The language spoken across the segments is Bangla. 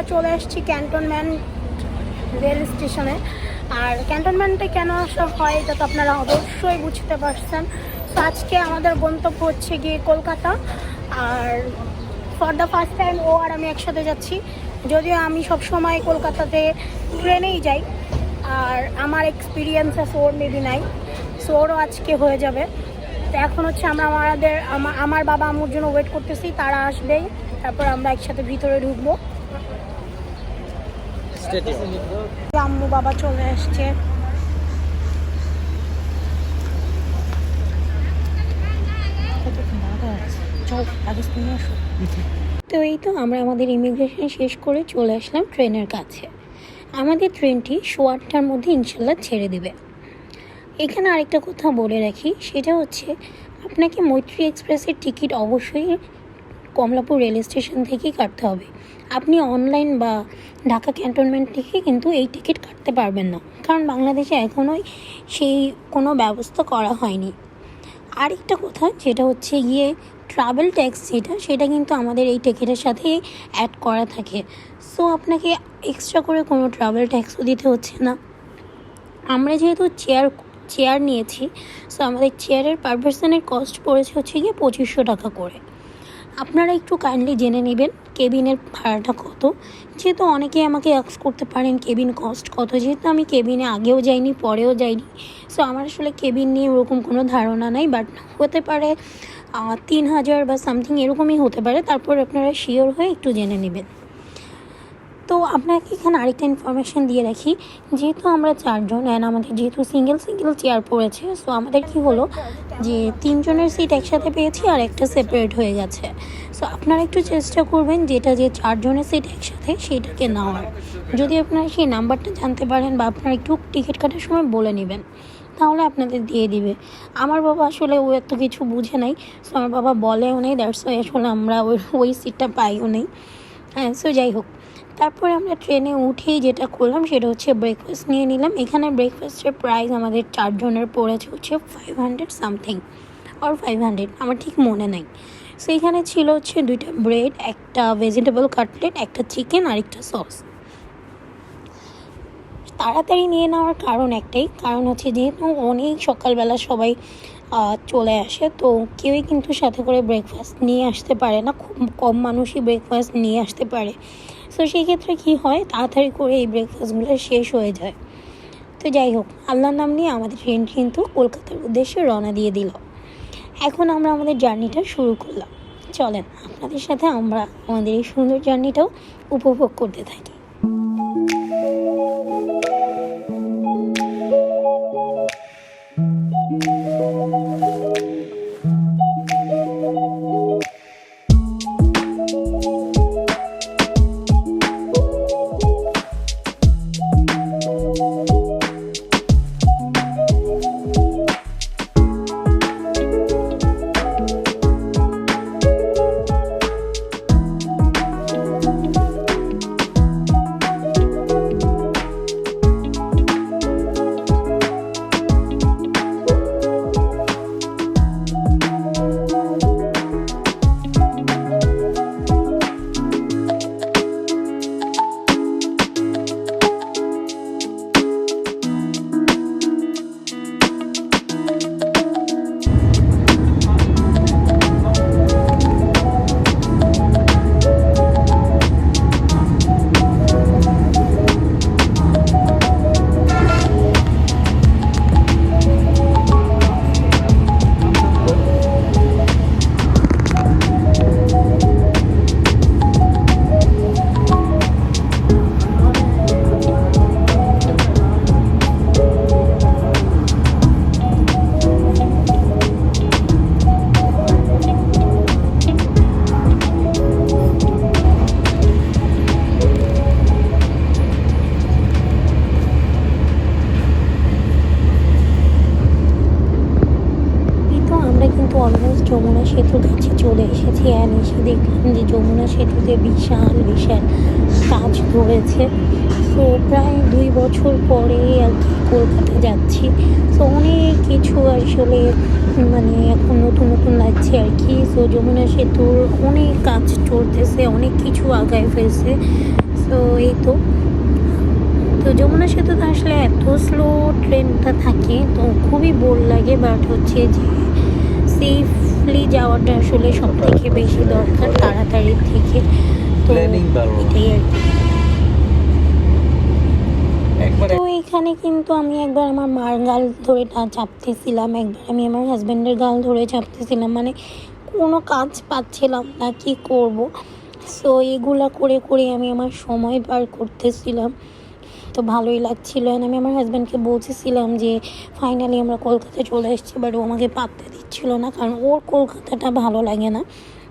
আমরা চলে এসেছি ক্যান্টনমেন্ট রেল স্টেশনে। আর ক্যান্টনমেন্টে কেন আসা হয়, এটা তো আপনারা অবশ্যই বুঝতে পারছেন। তো আজকে আমাদের গন্তব্য হচ্ছে গিয়ে কলকাতা। আর ফর দ্য ফার্স্ট টাইম ও আর আমি একসাথে যাচ্ছি। যদিও আমি সব সময় কলকাতাতে ট্রেনেই যাই। আর আমার এক্সপিরিয়েন্স আছে ওর মেবি নাই। সো ওরও আজকে হয়ে যাবে। তো এখন হচ্ছে আমরা আমাদের আমার বাবা আম্মুর জন্য ওয়েট করতেছি। তারা আসবেই। তারপর আমরা একসাথে ভিতরে ঢুকবো। আম্মু বাবা চলে আসছে। তো এই তো আমরা আমাদের ইমিগ্রেশন শেষ করে চলে আসলাম ট্রেনের কাছে। আমাদের ট্রেনটি শো আটটার মধ্যে ইনশাল্লাহ ছেড়ে দেবে। এখানে আরেকটা কথা বলে রাখি, সেটা হচ্ছে, আপনাকে মৈত্রী এক্সপ্রেসের টিকিট অবশ্যই কমলাপুর রেল স্টেশন থেকেই কাটতে হবে। আপনি অনলাইন বা ঢাকা ক্যান্টনমেন্ট থেকে কিন্তু এই টিকিট কাটতে পারবেন না। কারণ বাংলাদেশে এখনোই সেই কোনো ব্যবস্থা করা হয়নি। আরেকটা কথা যেটা হচ্ছে গিয়ে ট্রাভেল ট্যাক্স যেটা, সেটা কিন্তু আমাদের এই টিকিটের সাথে অ্যাড করা থাকে। সো আপনাকে এক্সট্রা করে কোনো ট্রাভেল ট্যাক্সও দিতে হচ্ছে না। আমরা যেহেতু চেয়ার চেয়ার নিয়েছি সো আমাদের চেয়ারের পার পার্সনের কস্ট পড়েছে হচ্ছে গিয়ে পঁচিশশো টাকা করে। আপনারা একটু কাইন্ডলি জেনে নেবেন কেবিনের ভাড়াটা কত। যেহেতু অনেকেই আমাকে অ্যাক্স করতে পারেন কেবিন কস্ট কত। যেহেতু আমি কেবিনে আগেও যাইনি, পরেও যাইনি। সো আমার আসলে কেবিন নিয়ে ওরকম কোনো ধারণা নাই বাট হতে পারে তিন হাজার বা সামথিং এরকমই হতে পারে। তারপর আপনারা শিওর হয়ে একটু জেনে নেবেন। তো আপনাকে এখানে আরেকটা ইনফরমেশান দিয়ে রাখি। যেহেতু আমরা চারজন অ্যান্ড আমাদের যেহেতু সিঙ্গেল সিঙ্গেল চেয়ার পড়েছে সো আমাদের কি হলো যে তিনজনের সিট একসাথে পেয়েছি আর একটা সেপারেট হয়ে গেছে। সো আপনারা একটু চেষ্টা করবেন যেটা যে চারজনের সিট একসাথে সেটাকে নেওয়ার। যদি আপনারা সেই নাম্বারটা জানতে পারেন বা আপনারা একটু টিকিট কাটার সময় বলে নেবেন, তাহলে আপনাদের দিয়ে দিবে। আমার বাবা আসলে ও এত কিছু বুঝে নাই সো আমার বাবা বলেও নেই দ্যাটস ওয়াই আসলে আমরা ওই ওই সিটটা পাইও নেই। হ্যাঁ সো যাই হোক। তারপরে আমরা ট্রেনে উঠেই যেটা করলাম সেটা হচ্ছে ব্রেকফাস্ট নিয়ে নিলাম। এখানে ব্রেকফাস্টের প্রাইস আমাদের চারজনের পড়েছে হচ্ছে ফাইভ হান্ড্রেড সামথিং আর ফাইভ হান্ড্রেড আমার ঠিক মনে নাই। সো এখানে ছিল হচ্ছে দুইটা ব্রেড একটা ভেজিটেবল কাটলেট একটা চিকেন আর একটা সস তাড়াতাড়ি নিয়ে নেওয়ার কারণ একটাই, কারণ হচ্ছে যেহেতু অনেক সকালবেলা সবাই চলে আসে, তো কেউই কিন্তু সাথে করে ব্রেকফাস্ট নিয়ে আসতে পারে না, খুব কম মানুষই ব্রেকফাস্ট নিয়ে আসতে পারে। সো সেই ক্ষেত্রে কী হয়? তাড়াতাড়ি করে এই ব্রেকফাস্টগুলো শেষ হয়ে যায়। তো যাই হোক, আল্লাহর নাম নিয়ে আমাদের ট্রেন কিন্তু কলকাতার উদ্দেশ্যে রওনা দিয়ে দিল। এখন আমরা আমাদের জার্নিটা শুরু করলাম। চলেন, আপনাদের সাথে আমরা আমাদের এই সুন্দর জার্নিটাও উপভোগ করতে থাকি। এখন নতুন নতুন লাগছে আর কি। সো যমুনা সেতুর অনেক কাজ চলতেছে অনেক কিছু আগায় ফেলছে। সো এই তো। তো যমুনা সেতুতে আসলে এত স্লো ট্রেনটা থাকে তো খুবই বোর লাগে বাট হচ্ছে যে সেফলি যাওয়াটা আসলে সব থেকে বেশি দরকার তাড়াতাড়ি থেকে। তো এটাই আর কি। তো এখানে কিন্তু আমি একবার আমার মার গাল ধরে চাপতেছিলাম, একবার আমি আমার হাজব্যান্ডের গাল ধরে চাপতেছিলাম মানে কোনো কাজ পাচ্ছিলাম না, কি করব? সো এগুলা করে করে আমি আমার সময় পার করতেছিলাম। তো ভালোই লাগছিল, and আমি আমার হাজব্যান্ডকে বলতেছিলাম যে ফাইনালি আমরা কলকাতায় চলে এসেছি বাট ও আমাকে পাত্তা দিচ্ছিল না, কারণ ওর কলকাতাটা ভালো লাগে না।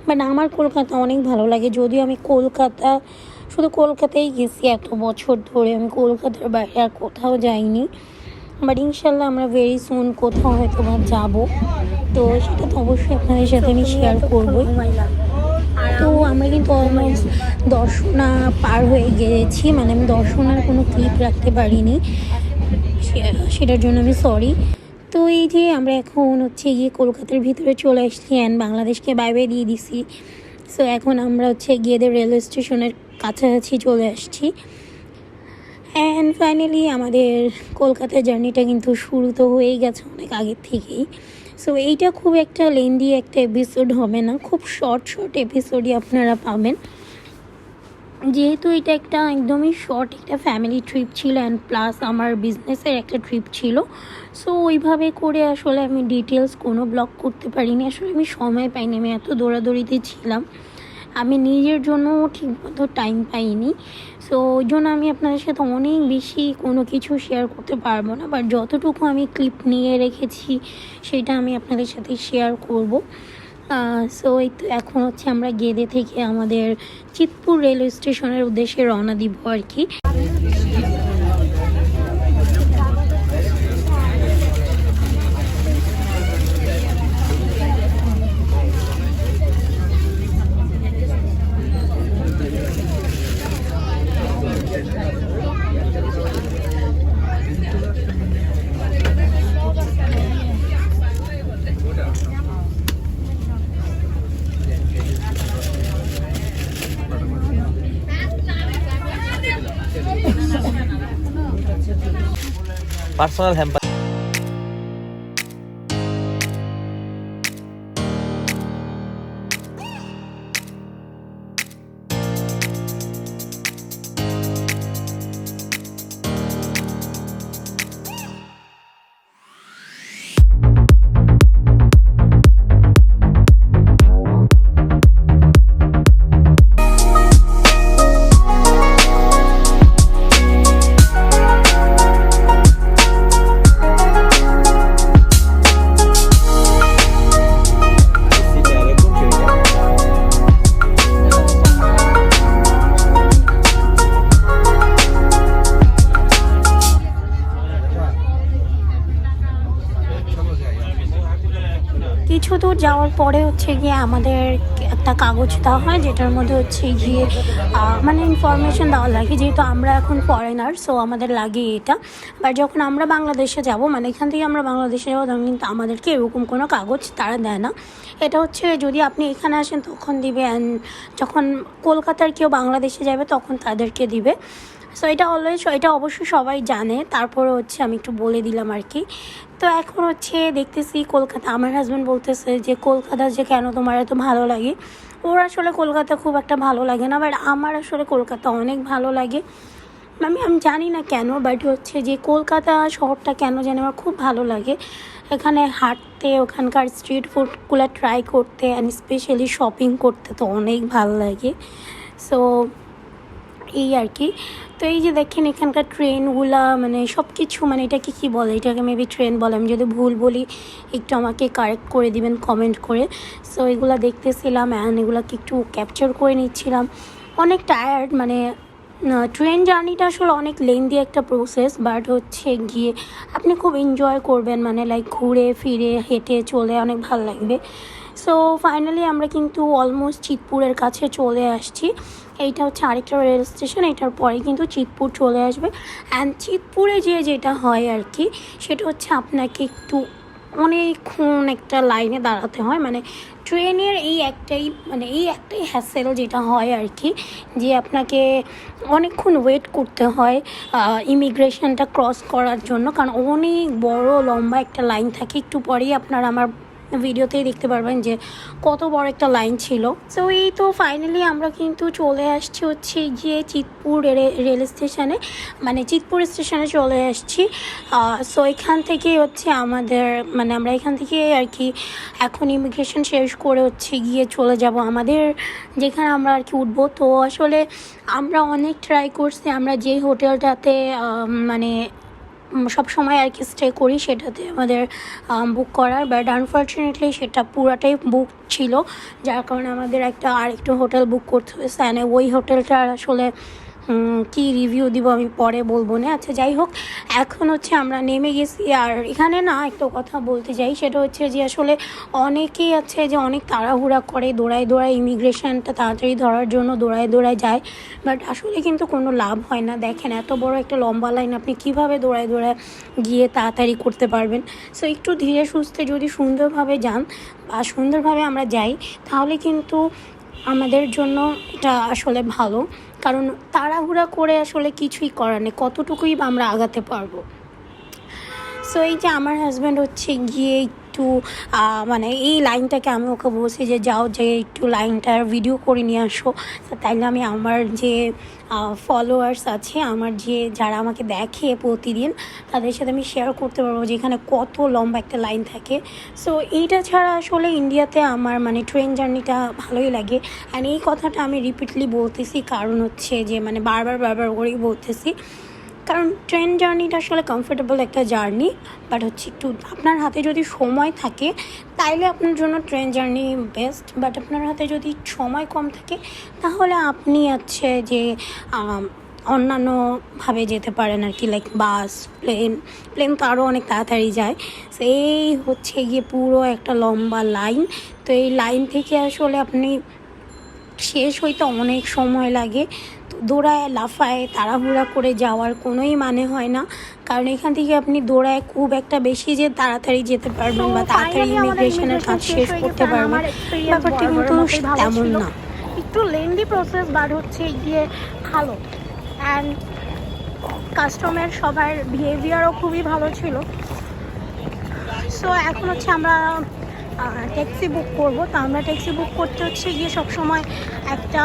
বাট আমার কলকাতা অনেক ভালো লাগে, যদিও আমি কলকাতা শুধু কলকাতায় গেছি এত বছর ধরে। আমি কলকাতার বাইরে আর কোথাও যাইনি। বাট ইনশাল্লাহ আমরা ভেরি সুন কোথাও হয়তো বা যাব। তো সেটা তো অবশ্যই আপনাদের সাথে আমি শেয়ার করব তো আমরা কিন্তু অলমোস্ট দর্শনা পার হয়ে গেছি। মানে আমি দর্শনার কোনো ক্লিপ রাখতে পারিনি। সেটার জন্য আমি সরি তো এই যে আমরা এখন হচ্ছে গিয়ে কলকাতার ভিতরে চলে এসেছি অ্যান্ড বাংলাদেশকে বাই দিয়ে দিছি। সো এখন আমরা হচ্ছে গিয়ে রেলওয়ে স্টেশনের কাছাকাছি চলে আসছি। অ্যান্ড ফাইনালি আমাদের কলকাতার জার্নিটা কিন্তু শুরু তো হয়েই গেছে অনেক আগের থেকেই। সো এইটা খুব একটা লেন্দি একটা এপিসোড হবে না। খুব শর্ট শর্ট এপিসোডই আপনারা পাবেন। যেহেতু এটা একটা একদমই শর্ট একটা ফ্যামিলি ট্রিপ ছিল অ্যান্ড প্লাস আমার বিজনেসের একটা ট্রিপ ছিল। সো ওইভাবে করে আসলে আমি ডিটেলস কোনো ব্লগ করতে পারিনি। আসলে আমি সময় পাইনি। আমি এত দৌড়াদৌড়িতে ছিলাম। আমি নিজের জন্য ঠিকমতো টাইম পাইনি। সো ওই জন্য আমি আপনাদের সাথে অনেক বেশি কোনো কিছু শেয়ার করতে পারব না। বাট যতটুকু আমি ক্লিপ নিয়ে রেখেছি, সেটা আমি আপনাদের সাথে শেয়ার করব। সো এই তো এখন হচ্ছে আমরা গেদে থেকে আমাদের চিতপুর রেলওয়ে স্টেশনের উদ্দেশ্যে রওনা দিব আর কি। পার্সোনাল হ্যাম্পার কিছু দূর যাওয়ার পরে হচ্ছে গিয়ে আমাদের একটা কাগজ দেওয়া হয়, যেটার মধ্যে হচ্ছে গিয়ে মানে ইনফরমেশন দেওয়া লাগে। যেহেতু আমরা এখন ফরেনার সো আমাদের লাগে এটা। বাট যখন আমরা বাংলাদেশে যাব মানে এখান থেকে আমরা বাংলাদেশে যাব, তখন কিন্তু আমাদেরকে এরকম কোনো কাগজ তারা দেয় না। এটা হচ্ছে যদি আপনি এখানে আসেন, তখন দিবে অ্যান্ড যখন কলকাতার কেউ বাংলাদেশে যাবে, তখন তাদেরকে দিবে। সো এটা অলওয়েজ এটা অবশ্যই সবাই জানে। তারপরে হচ্ছে আমি একটু বলে দিলাম আর কি। তো এখন হচ্ছে দেখতেছি কলকাতা, আমার হাজব্যান্ড বলতেছে যে, কলকাতা যে কেন তোমার এত ভালো লাগে? ওর আসলে কলকাতা খুব একটা ভালো লাগে না বাট আমার আসলে কলকাতা অনেক ভালো লাগে। আমি আমি জানি না কেন বাট হচ্ছে যে কলকাতা শহরটা কেন যেন আমার খুব ভালো লাগে। এখানে হাঁটতে, ওখানকার স্ট্রিট ফুডগুলো ট্রাই করতে অ্যান্ড স্পেশালি শপিং করতে তো অনেক ভালো লাগে। সো এই আর কি। তো এই যে দেখেন এখানকার ট্রেনগুলা মানে সব কিছু মানে এটাকে কী বলে? এটাকে মেবি ট্রেন বলে। আমি যদি ভুল বলি, একটু আমাকে কারেক্ট করে দিবেন কমেন্ট করে। সো এগুলো দেখতেছিলাম অ্যান্ড এগুলোকে একটু ক্যাপচার করে নিচ্ছিলাম। অনেক টায়ার্ড মানে ট্রেন জার্নিটা আসলে অনেক লেন্দি একটা প্রসেস বাট হচ্ছে গিয়ে আপনি খুব এনজয় করবেন মানে লাইক ঘুরে, ফিরে, হেঁটে, চলে, অনেক ভালো লাগবে। সো ফাইনালি আমরা কিন্তু অলমোস্ট চিতপুরের কাছে চলে আসছি। এইটা হচ্ছে আরেকটা রেল স্টেশন এটার পরে কিন্তু চিতপুর চলে আসবে। অ্যান্ড চিতপুরে যে যেটা হয় আর কি, সেটা হচ্ছে আপনাকে একটু অনেকক্ষণ একটা লাইনে দাঁড়াতে হয়। মানে ট্রেনের এই একটাই মানে এই একটাই হ্যাসেল যেটা হয় আর কি, যে আপনাকে অনেকক্ষণ ওয়েট করতে হয় ইমিগ্রেশনটা ক্রস করার জন্য। কারণ অনেক বড় লম্বা একটা লাইন থাকে। একটু পরেই আপনার আমার ভিডিওতেই দেখতে পারবেন যে কত বড় একটা লাইন ছিল। সো এই তো ফাইনালি আমরা কিন্তু চলে আসছি হচ্ছে গিয়ে চিতপুর রেল স্টেশনে। মানে চিতপুর স্টেশনে চলে আসছি। সো এখান থেকে হচ্ছে আমাদের মানে আমরা এখান থেকে আর কি এখন ইমিগ্রেশন শেষ করে হচ্ছে গিয়ে চলে যাব। আমাদের যেখানে আমরা আর কি উঠবো। তো আসলে আমরা অনেক ট্রাই করছি। আমরা যেই হোটেলটাতে মানে সব সময় আর কি স্টে করি, সেটাতে আমাদের বুক করার। বাট আনফর্চুনেটলি সেটা পুরাটাই বুক ছিল। যার কারণে আমাদের একটা আরেকটু হোটেল বুক করতে হয়েছে। অ্যান্ড ওই হোটেলটা আসলে কি রিভিউ দিব আমি পরে বলব না। আচ্ছা যাই হোক, এখন হচ্ছে আমরা নেমে গেছি। আর এখানে না একটা কথা বলতে চাই, সেটা হচ্ছে যে আসলে অনেকেই আছে যে অনেক তাড়াহুড়া করে, দৌড়ায় দৌড়ায় ইমিগ্রেশনটা তাড়াতাড়ি ধরার জন্য দৌড়ায় দৌড়ায় যায় বাট আসলে কিন্তু কোনো লাভ হয় না। দেখেন, এত বড় একটা লম্বা লাইন আপনি কীভাবে দৌড়ায় দৌড়ায় গিয়ে তাড়াতাড়ি করতে পারবেন? সো একটু ধীরে সুস্থে যদি সুন্দরভাবে যান বা সুন্দরভাবে আমরা যাই, তাহলে কিন্তু আমাদের জন্য এটা আসলে ভালো। কারণ তাড়াহুড়া করে আসলে কিছুই করার নেই, কতটুকুই আমরা আগাতে পারব। সো এই যে আমার হাজব্যান্ড হচ্ছে গিয়ে একটু মানে এই লাইনটাকে আমি ওকে বলছি যে, যাও, যে একটু লাইনটার ভিডিও করে নিয়ে আসো। তাইলে আমি আমার যে ফলোয়ার্স আছে, আমার যে, যারা আমাকে দেখে প্রতিদিন, তাদের সাথে আমি শেয়ার করতে পারব যে, এখানে কত লম্বা একটা লাইন থাকে। সো এইটা ছাড়া আসলে ইন্ডিয়াতে আমার মানে ট্রেন জার্নিটা ভালোই লাগে। অ্যান্ড এই কথাটা আমি রিপিটলি বলতেছি, কারণ হচ্ছে যে মানে বারবার বারবার করেই বলতেছি। কারণ ট্রেন জার্নিটা আসলে কমফোর্টেবল একটা জার্নি বাট হচ্ছে একটু আপনার হাতে যদি সময় থাকে, তাইলে আপনার জন্য ট্রেন জার্নি বেস্ট বাট আপনার হাতে যদি সময় কম থাকে, তাহলে আপনি আছে যে অন্যান্যভাবে যেতে পারেন আর কি লাইক বাস প্লেন প্লেন তো আরও অনেক তাড়াতাড়ি যায়। So এই হচ্ছে গিয়ে পুরো একটা লম্বা লাইন তো এই লাইন থেকে আসলে আপনি শেষ হইতে অনেক সময় লাগে। দৌড়ায় লাফায় তাড়াহুড়া করে যাওয়ার কোনোই মানে হয় না। কারণ এখান থেকে আপনি দৌড়ায় খুব একটা বেশি যে তাড়াতাড়ি যেতে পারবেন বা তাড়াতাড়ি ইমিগ্রেশনের কাজ শেষ করতে পারবেন। ব্যাপারটা কিন্তু তেমন না। একটু লেন্দি প্রসেস বাট হচ্ছে গিয়ে ভালো। অ্যান্ড কাস্টমার সবার বিহেভিয়ারও খুবই ভালো ছিল। সো এখন হচ্ছে আমরা ট্যাক্সি বুক করব। তো আমরা ট্যাক্সি বুক করতে হচ্ছে গিয়ে সবসময় একটা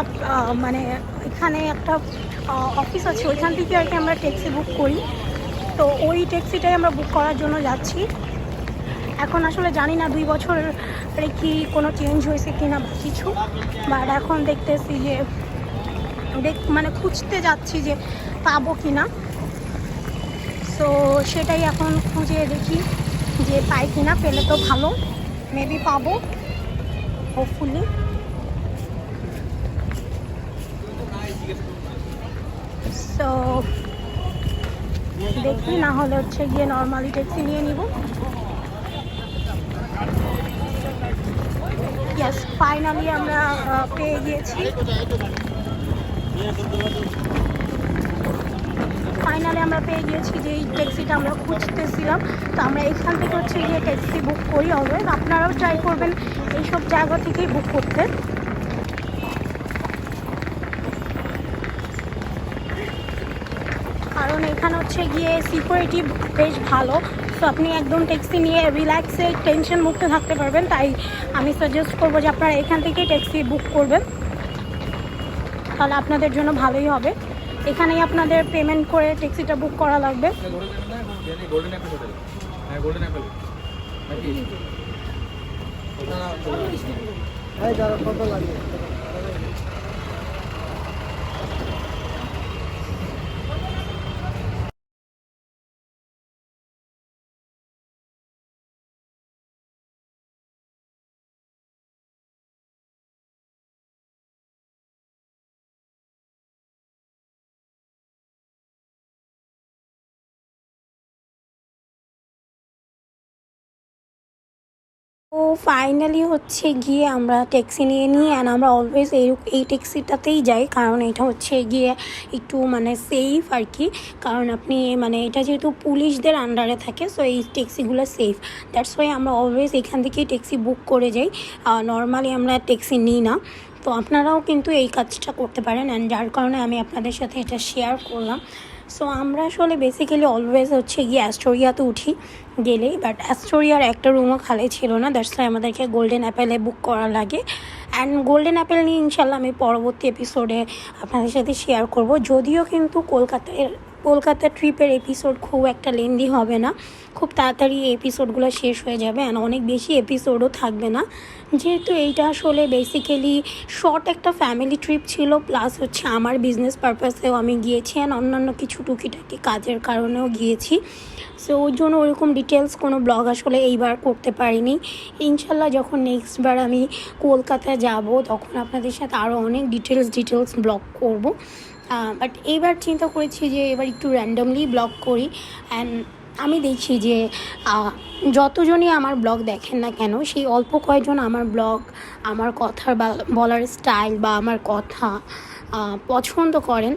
মানে এখানে একটা অফিস আছে। ওইখান থেকে আর কি আমরা ট্যাক্সি বুক করি। তো ওই ট্যাক্সিটাই আমরা বুক করার জন্য যাচ্ছি। এখন আসলে জানি না দুই বছরে কি কোনো চেঞ্জ হয়েছে কি না কিছু। বাট এখন দেখতেছি যে, দেখ মানে খুঁজতে যাচ্ছি যে পাবো কি না সো সেটাই এখন খুঁজে দেখি যে পাই কি না পেলে তো ভালো। মেবি পাবো হোপফুলি সো দেখি, না হলে হচ্ছে গিয়ে নর্মালি ট্যাক্সি নিয়ে নিব। ইয়াস ফাইনালি আমরা পেয়ে গিয়েছি। ফাইনালি আমরা পেয়ে গিয়েছি যে এই ট্যাক্সিটা আমরা খুঁজতেছিলাম। তো আমরা এখান থেকে হচ্ছে গিয়ে ট্যাক্সি বুক করি অলওয়েজ আপনারাও ট্রাই করবেন এইসব জায়গা থেকেই বুক করতে। কারণ এখানে হচ্ছে গিয়ে সিকিউরিটি বেশ ভালো। তো আপনি একদম ট্যাক্সি নিয়ে রিল্যাক্সে টেনশন মুক্ত থাকতে পারবেন। তাই আমি সাজেস্ট করব যে আপনারা এখান থেকেই ট্যাক্সি বুক করবেন। তাহলে আপনাদের জন্য ভালোই হবে। এখানেই আপনাদের পেমেন্ট করে ট্যাক্সিটা বুক করা লাগবে। গোল্ডেন অ্যাপেল ফাইনালি হচ্ছে গিয়ে আমরা ট্যাক্সি নিয়ে নিই অ্যান্ড আমরা অলওয়েজ এই এই ট্যাক্সিটাতেই যাই, কারণ এটা হচ্ছে গিয়ে একটু মানে সেফ আর কি কারণ আপনি মানে এটা যেহেতু পুলিশদের আন্ডারে থাকে সো এই ট্যাক্সিগুলো সেফ দ্যাটস ওয়াই আমরা অলওয়েজ এখান থেকেই ট্যাক্সি বুক করে যাই। নর্মালি আমরা ট্যাক্সি নিই না। তো আপনারাও কিন্তু এই কাজটা করতে পারেন অ্যান্ড যার কারণে আমি আপনাদের সাথে এটা শেয়ার করলাম। সো আমরা আসলে বেসিক্যালি অলওয়েজ হচ্ছে গিয়ে অ্যাস্টোরিয়াতে উঠি গেলেই বাট অ্যাস্টোরিয়ার একটা রুমও খালি ছিল না দ্যাটস ওয়াই আমাদেরকে গোল্ডেন অ্যাপেলে বুক করা লাগে। অ্যান্ড গোল্ডেন অ্যাপেল নিয়ে ইনশাল্লাহ আমি পরবর্তী এপিসোডে আপনাদের সাথে শেয়ার করব। যদিও কিন্তু কলকাতায় কলকাতা ট্রিপের এপিসোড খুব একটা লেন্দি হবে না। খুব তাড়াতাড়ি এপিসোডগুলো শেষ হয়ে যাবে অ্যান্ড অনেক বেশি এপিসোডও থাকবে না। যেহেতু এইটা আসলে বেসিক্যালি শর্ট একটা ফ্যামিলি ট্রিপ ছিল প্লাস হচ্ছে আমার বিজনেস পারপাসেও আমি গিয়েছি অ্যান্ড অন্যান্য কিছু টুকিটাকি কাজের কারণেও গিয়েছি। সো ওর জন্য ওরকম ডিটেলস কোনো ব্লগ আসলে এইবার করতে পারিনি। ইনশাল্লাহ যখন নেক্সট বার আমি কলকাতায় যাব, তখন আপনাদের সাথে আরও অনেক ডিটেলস ডিটেলস ব্লগ করব। বাট এইবার চিন্তা করেছি যে এবার একটু র্যান্ডমলি ব্লগ করি। অ্যান্ড আমি দেখছি যে যতজনই আমার ব্লগ দেখেন না কেন, সেই অল্প কয়েকজন আমার ব্লগ আমার কথার বলার স্টাইল বা আমার কথা পছন্দ করেন।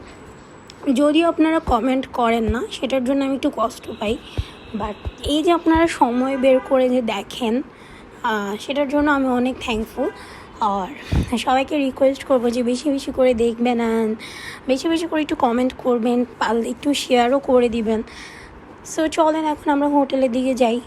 যদিও আপনারা কমেন্ট করেন না, সেটার জন্য আমি একটু কষ্ট পাই। বাট এই যে আপনারা সময় বের করে যে দেখেন সেটার জন্য আমি অনেক থ্যাঙ্কফুল আর সবাইকে রিকোয়েস্ট করব যে বেশি বেশি করে দেখবেন অ্যান্ড বেশি বেশি করে একটু কমেন্ট করবেন, পাল একটু শেয়ারও করে দিবেন। সো চলেন, এখন আমরা হোটেলের দিকে যাই।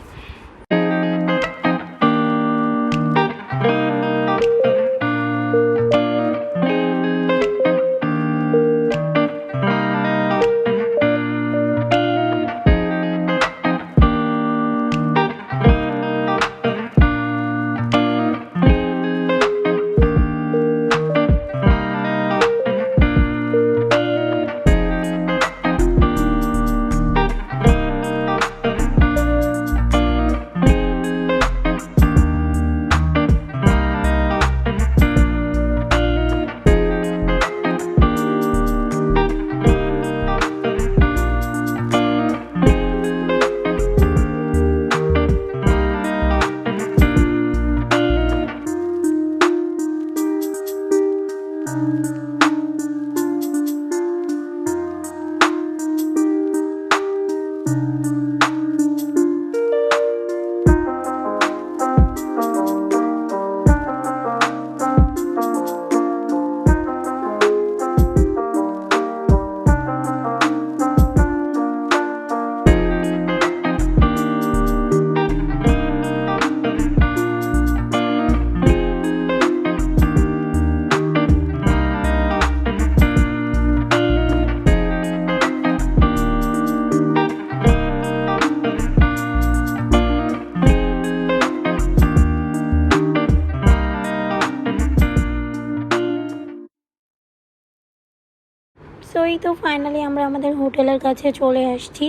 আমরা আমাদের হোটেলের কাছে চলে আসছি।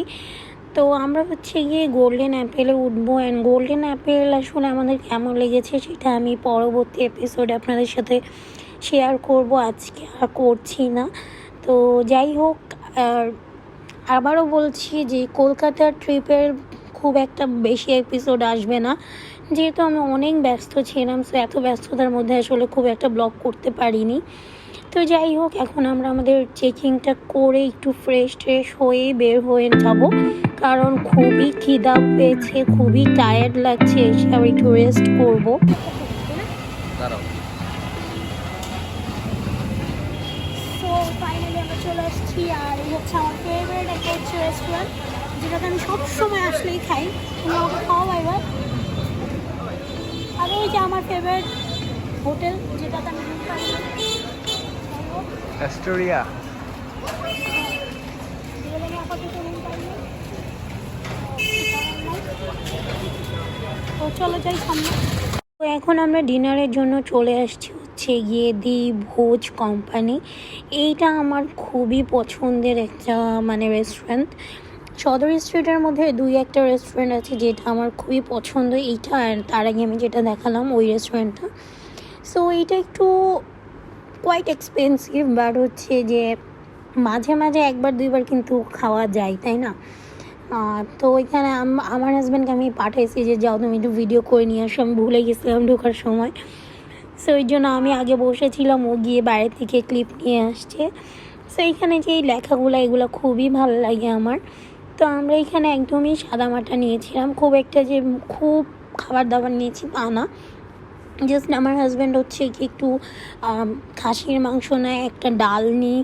তো আমরা হচ্ছে গিয়ে গোল্ডেন অ্যাপেলে উঠবো অ্যান্ড গোল্ডেন অ্যাপেল আসলে আমাদের কেমন লেগেছে সেটা আমি পরবর্তী এপিসোডে আপনাদের সাথে শেয়ার করব। আজকে আর করছি না। তো যাই হোক, আর আবারও বলছি যে কলকাতার ট্রিপের খুব একটা বেশি এপিসোড আসবে না। যেহেতু আমি অনেক ব্যস্ত ছিলাম সো এত ব্যস্ততার মধ্যে আসলে খুব একটা ব্লগ করতে পারিনি। তো যাই হোক এখন আমরা আমাদের চেকিংটা করে একটু ফ্রেশ ট্রেশ হয়ে বের হয়ে যাব। কারণ খুবই খিদা পেয়েছে খুবই টায়ার্ড লাগছে এসে আমি একটু রেস্ট করব। চলে আসছি আর এই হচ্ছে আমার ফেভারিট একটা হচ্ছে রেস্টুরেন্ট যেটাতে আমি সবসময় আসলেই খাই। তুমি আমাকে খাওয়া এবার আর ওই যে আমার ফেভারিট হোটেল যেটাতে আমি রুম পাই না। যাই হোক, অ্যাস্টোরিয়া তো এখন আমরা ডিনারের জন্য চলে আসছি হচ্ছে গিয়ে দি ভোজ কোম্পানি। এইটা আমার খুবই পছন্দের একটা মানে রেস্টুরেন্ট সদর স্ট্রিটের মধ্যে দুই একটা রেস্টুরেন্ট আছে যেটা আমার খুবই পছন্দ। এইটা আর তার আগে আমি যেটা দেখালাম ওই রেস্টুরেন্টটা সো এইটা একটু কোয়াইট এক্সপেন্সিভ বাট হচ্ছে যে মাঝে মাঝে একবার, দুইবার কিন্তু খাওয়া যায়, তাই না? তো ওইখানে আমার হাজব্যান্ডকে আমি পাঠাইছি যে, যাও তুমি একটু ভিডিও করে নিয়ে আসো, আমি ভুলে গেছিলাম ঢোকার সময়। সো ওই জন্য আমি আগে বসেছিলাম, ও গিয়ে বাইরে থেকে ক্লিপ নিয়ে আসছে। সো এইখানে যে এই লেখাগুলো, এগুলো খুবই ভালো লাগে আমার। তো আমরা এখানে একদমই সাদামাটা নিয়েছিলাম। খুব একটা যে খুব খাবার দাবার নিয়েছি তা না। জাস্ট আমার হাজব্যান্ড হচ্ছে কি একটু খাসির মাংস নেয়, একটা ডাল নিই,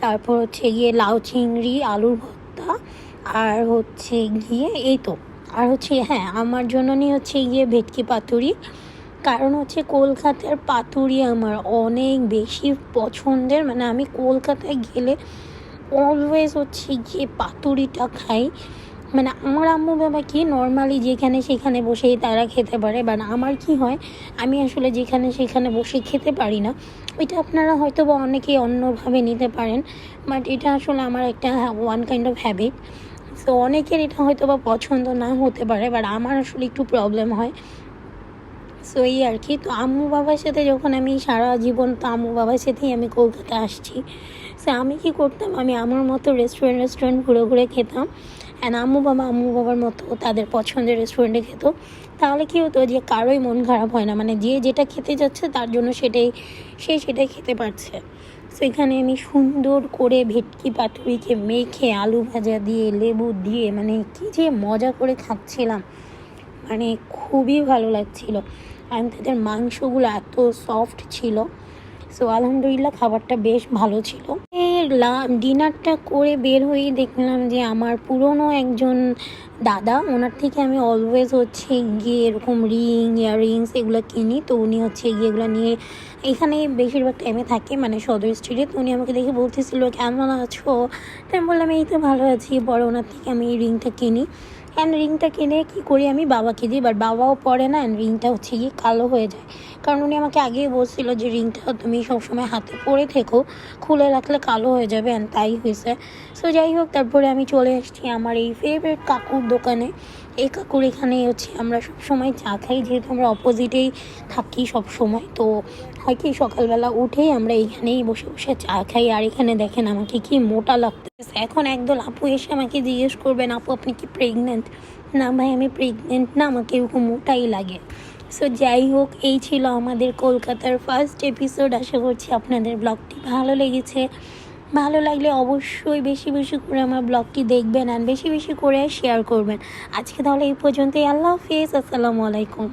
তারপর হচ্ছে গিয়ে লাউ চিংড়ি, আলুর ভর্তা, আর হচ্ছে গিয়ে এই তো। আর হচ্ছে হ্যাঁ আমার জন্য নিয়ে হচ্ছে গিয়ে ভেটকি পাতুরি। কারণ হচ্ছে কলকাতার পাতুরি আমার অনেক বেশি পছন্দের। মানে আমি কলকাতায় গেলে অলওয়েজ হচ্ছে গিয়ে পাতুরিটা খাই। মানে আমার আম্মু বাবা কি নর্মালি যেখানে সেখানে বসেই তারা খেতে পারে বাট আমার কি হয়, আমি আসলে যেখানে সেখানে বসে খেতে পারি না। এটা আপনারা হয়তো বা অনেকেই অন্যভাবে নিতে পারেন বাট এটা আসলে আমার একটা one kind of habit so অনেকের এটা হয়তো বা পছন্দ না হতে পারে বাট আমার আসলে একটু প্রবলেম হয়। সো এই আর কি, তো আম্মু বাবার সাথে যখন আমি সারা জীবন, তো আম্মু বাবার সাথেই আমি কলকাতা আসছি। সো আমি কি করতাম, আমি আমার মতো রেস্টুরেন্ট রেস্টুরেন্ট ঘুরে ঘুরে খেতাম। অ্যান্ড আম্মু বাবা, আম্মু বাবার মতো তাদের পছন্দের রেস্টুরেন্টে খেত। তাহলে কী হতো যে কারোই মন খারাপ হয় না মানে যে যেটা খেতে যাচ্ছে তার জন্য সেটাই, সে সেটাই খেতে পারছে। সেখানে আমি সুন্দর করে ভেটকি পাতুরিকে মেখে আলু ভাজা দিয়ে, লেবু দিয়ে মানে কি যে মজা করে খাচ্ছিলাম। মানে খুবই ভালো লাগছিল। আর তাদের মাংসগুলো এত সফট ছিল। সো আলহামদুলিল্লাহ খাবারটা বেশ ভালো ছিল। ডিনারটা করে বের হয়েই দেখলাম যে আমার পুরনো একজন দাদা, ওনার থেকে আমি অলওয়েজ হচ্ছে গিয়ে এরকম রিং ইয়াররিংস এগুলো কিনি। তো উনি হচ্ছে গিয়ে এগুলো নিয়ে এখানে বেশিরভাগ টাইমে থাকে মানে সদর স্ট্রিটে তো উনি আমাকে দেখে বলতেছিল, কেমন আছো? তো আমি বললাম, এই তো ভালো আছি। বড় ওনার থেকে আমি এই রিংটা কিনি। অ্যান্ড রিংটা কিনে কি করি আমি বাবাকে দিই বাট বাবাও পরে না অ্যান্ড রিংটা হচ্ছে গিয়ে কালো হয়ে যায়। কারণ উনি আমাকে আগেই বলছিল যে রিংটা তুমি সবসময় হাতে পরে থেকো, খুলে রাখলে কালো হয়ে যাবে অ্যান্ড তাই হয়েছে। সো যাই হোক, তারপরে আমি চলে এসেছি আমার এই ফেভারিট কাকুর দোকানে। এই কাকুর এখানে হচ্ছে, আমরা সবসময় চা খাই, যেহেতু আমরা অপোজিটেই থাকি সব সময় তো হয় কি, সকালবেলা উঠেই আমরা এইখানেই বসে বসে চা খাই। আর এখানে দেখেন আমাকে কি মোটা লাগতেছে। এখন একদল আপু এসে আমাকে জিজ্ঞেস করবেন, আপু, আপনি কি প্রেগনেন্ট না ভাই, আমি প্রেগনেন্ট না, আমাকে এরকম মোটাই লাগে। সো যাই হোক, এই ছিল আমাদের কলকাতার ফার্স্ট এপিসোড আশা করছি আপনাদের ব্লগটি ভালো লেগেছে। ভালো লাগলে অবশ্যই বেশি বেশি করে আমার ব্লগটি দেখবেন আর বেশি বেশি করে শেয়ার করবেন। আজকে তাহলে এই পর্যন্তই। আল্লাহ হাফিজ। আসসালামু আলাইকুম।